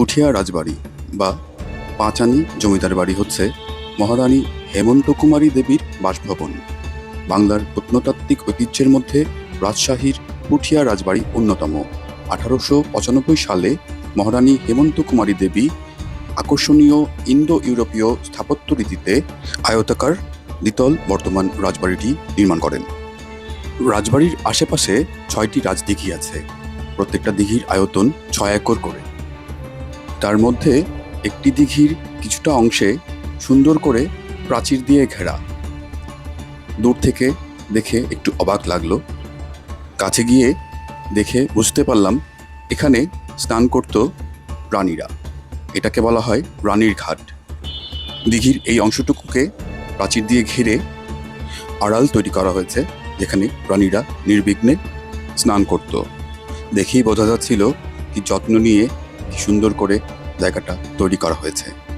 পুঠিয়া রাজবাড়ি বা পাঁচানি জমিদার বাড়ি হচ্ছে মহারানী হেমন্ত কুমারী দেবীর বাসভবন, বাংলার প্রত্নতাত্ত্বিক ঐতিহ্যের মধ্যে রাজশাহীর পুঠিয়া রাজবাড়ি অন্যতম। আঠারোশো পঁচানব্বই সালে মহারানী হেমন্ত কুমারী দেবী আকর্ষণীয় ইন্দো ইউরোপীয় স্থাপত্য রীতিতে আয়তাকার দ্বিতল বর্তমান রাজবাড়িটি নির্মাণ করেন। রাজবাড়ির আশেপাশে ছয়টি রাজদিঘি আছে। প্রত্যেকটা দিঘির আয়তন ছয় একর করে। তার মধ্যে একটি দিঘির কিছুটা অংশে সুন্দর করে প্রাচীর দিয়ে ঘেরা। দূর থেকে দেখে একটু অবাক লাগল। কাছে গিয়ে দেখে বুঝতে পারলাম, এখানে স্নান করত প্রাণীরা। এটাকে বলা হয় রানীর ঘাট। দিঘির এই অংশটুকুকে প্রাচীর দিয়ে ঘিরে আড়াল তৈরি করা হয়েছে, যেখানে প্রাণীরা নির্বিঘ্নে স্নান করত। দেখেই বোঝা যাচ্ছিল কি যত্ন নিয়ে সুন্দর করে জায়গাটা তৈরি করা হয়েছে।